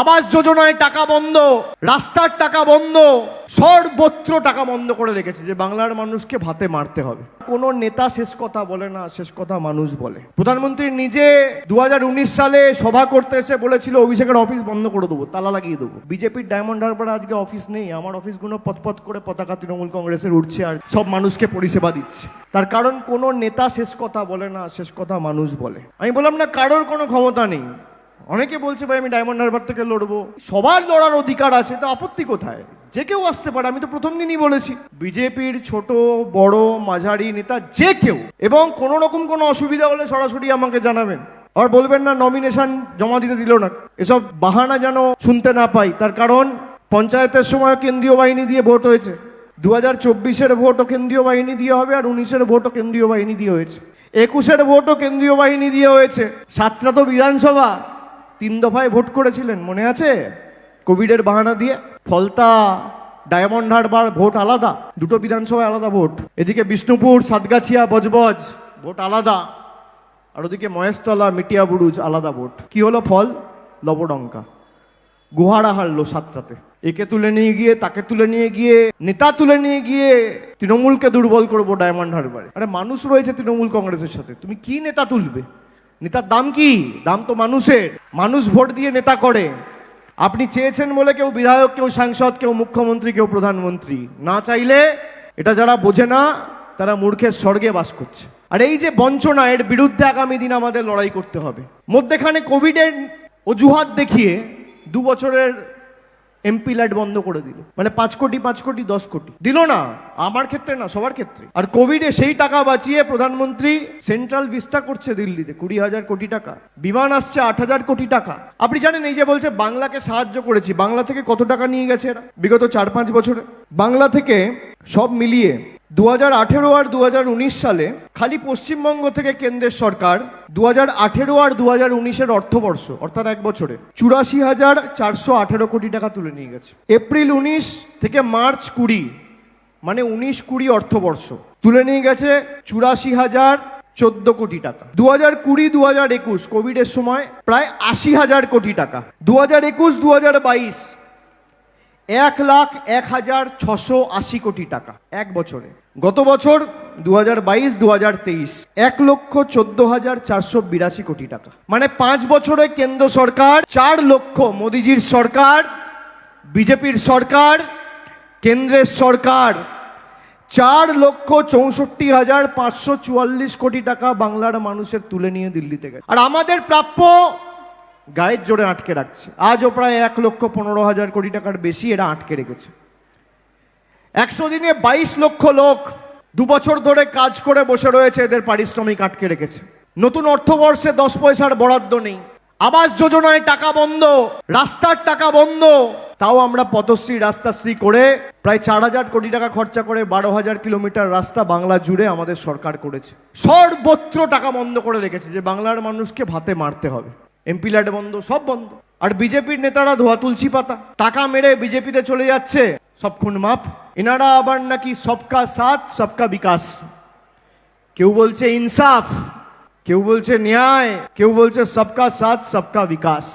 আবাস যোজনায় টাকা বন্ধ, রাস্তার টাকা বন্ধ, সর্বত্র টাকা বন্ধ করে রেখেছে যে বাংলার মানুষকে ভাতে মারতে হবে। কোন নেতা শেষ কথা বলে না, শেষ কথা মানুষ বলে। প্রধানমন্ত্রী নিজে দু হাজার উনিশ সালে সভা করতে এসে বলেছিল, অভিষেকের অফিস বন্ধ করে দেবো, তালা লাগিয়ে দেবো। বিজেপির ডায়মন্ড হারবার আজকে অফিস নেই, আমার অফিসগুলো পথপথ করে পতাকা তৃণমূল কংগ্রেসের উঠছে আর সব মানুষকে পরিষেবা দিচ্ছে। তার কারণ কোনো নেতা শেষ কথা বলে না, শেষ কথা মানুষ বলে। আমি বললাম, না, কারোর কোনো ক্ষমতা নেই। অনেকে বলছে, ভাই, আমি ডায়মন্ড হারবার থেকে লড়বো। সবার লড়ার অধিকার আছে, তা আপত্তি কোথায়? যে কেউ আসতে পারে, আমি তো প্রথম দিনই বলেছি। বিজেপির ছোট, বড়, মাঝারি নেতা যে কেউ, এবং কোনো রকম কোনো অসুবিধা হলে সরাসরি আমাকে জানাবেন। আর বলবেন না নমিনেশন জমা দিতে দিল না। এসব বাহানা যেন শুনতে না পাই। তার কারণ, পঞ্চায়েতের সময় কেন্দ্রীয় বাহিনী দিয়ে ভোট হয়েছে। দু হাজার চব্বিশের ভোটও কেন্দ্রীয় বাহিনী দিয়ে হবে, আর উনিশের ভোটও কেন্দ্রীয় বাহিনী দিয়ে হয়েছে। একুশের ভোটও কেন্দ্রীয় বাহিনী দিয়ে হয়েছে। সাতটা তো বিধানসভা। তিন দফায় ভোট করেছিলেন, মনে আছে? কোভিডের বাহানা দিয়ে ফলতা, ডায়মন্ড হারবার, ভোট আলাদা। দুটো বিধানসভায় আলাদা ভোট। এদিকে বিষ্ণুপুর, সাতগাছিয়া, বজবজ, ভোট আলাদা। আর ওদিকে মহেশতলা, মিটিয়া বুরুজ, আলাদা ভোট। কি হলো ফল? লবডঙ্কা। গুহারা হারলো সাতটাতে। একে তুলে নিয়ে গিয়ে, তাকে তুলে নিয়ে গিয়ে, নেতা তুলে নিয়ে গিয়ে তৃণমূলকে দুর্বল করব ডায়মন্ড হারবারে। আরে মানুষ রয়েছে তৃণমূল কংগ্রেসের সাথে। তুমি কি নেতা তুলবে? নেতার দাম কি? দাম তো মানুষের। মানুষ ভোট দিয়ে নেতা করে। আপনি চেয়েছেন বলে কেউ বিধায়ক, কেউ সাংসদ, কেউ মুখ্যমন্ত্রী, কেউ প্রধানমন্ত্রী। না চাইলে এটা যারা বোঝে না, তারা মূর্খের স্বর্গে বাস করছে। আর এই যে বঞ্চনা, এর বিরুদ্ধে আগামী দিন আমাদের লড়াই করতে হবে। মধ্যেখানে কোভিডের অজুহাত দেখিয়ে দু বছরের এমপি ল্যাড বন্ধ করে দিল। মানে পাঁচ কোটি পাঁচ কোটি, দশ কোটি। দিল না, আমার ক্ষেত্রে না, সবার ক্ষেত্রে। আর কোভিডে সেই টাকা বাঁচিয়ে প্রধানমন্ত্রী সেন্ট্রাল ভিস্তা করছে দিল্লিতে, কুড়ি হাজার কোটি টাকা। বিমান আসছে আট হাজার কোটি টাকা। আপনি জানেন, এই যে বলছে, বাংলাকে সাহায্য করেছি। বাংলা থেকে কত টাকা নিয়ে গেছে এরা? বিগত চার পাঁচ বছরে। বাংলা থেকে সব মিলিয়ে দু হাজার আঠেরো আর দু হাজার উনিশ সালে খালি পশ্চিমবঙ্গ থেকে কেন্দ্রের সরকার দু হাজার আঠেরো আর দু হাজার উনিশের অর্থবর্ষ, অর্থাৎ এক বছরে, চুরাশি হাজার চারশো আঠেরো কোটি টাকা তুলে নিয়ে গেছে। এপ্রিল উনিশ থেকে মার্চ কুড়ি মানে উনিশ কুড়ি অর্থবর্ষ, তুলে নিয়ে গেছে চুরাশি হাজার চোদ্দ কোটি টাকা। দু হাজার কুড়ি দু হাজার একুশ, কোভিডের সময় প্রায় আশি হাজার কোটি টাকা। দু হাজার একুশ দু হাজার বাইশ এক লাখ এক হাজার ছশো আশি কোটি টাকা, এক বছরে। গত বছর দু হাজার বাইশ দু হাজার তেইশ, এক লক্ষ চোদ্দ হাজার চারশো বিরাশি কোটি টাকা। মানে পাঁচ বছরে কেন্দ্র সরকার, চার লক্ষ মোদিজির সরকার, বিজেপির সরকার, কেন্দ্রের সরকার, চার লক্ষ চৌষট্টি হাজার পাঁচশো চুয়াল্লিশ কোটি টাকা বাংলার মানুষের তুলে নিয়ে দিল্লিতে গেছে। আর আমাদের প্রাপ্য গায়ের জোরে আটকে রাখছে। আজও প্রায় এক লক্ষ পনেরো হাজার কোটি টাকার বেশি এরা আটকে রেখেছে। একশো দিনে বাইশ লক্ষ লোক দু বছর ধরে কাজ করে বসে রয়েছে, এদের পারিশ্রমিক আটকে রেখেছে। নতুন অর্থবর্ষে দশ পয়সার বরাদ্দ নেই। আবাস যোজনায় টাকা বন্ধ, রাস্তার টাকা বন্ধ। তাও আমরা পথশ্রী রাস্তাশ্রী করে প্রায় চার হাজার কোটি টাকা খরচা করে বারো হাজার কিলোমিটার রাস্তা বাংলা জুড়ে আমাদের সরকার করেছে। সর্বত্র টাকা বন্ধ করে রেখেছে যে বাংলার মানুষকে ভাতে মারতে হবে। এমপি ল্যাড বন্ধ, সব বন্ধ। আর বিজেপির নেতারা ধোয়া তুলসী পাতা। টাকা মেরে বিজেপিতে চলে যাচ্ছে, সব খুন মাপ। এনারা আবার নাকি সবকা সাথ, সবকা বিকাশ। কেউ বলছে ইনসাফ, কেউ বলছে ন্যায়, কেউ বলছে সবকা সাথ, সবকা বিকাশ।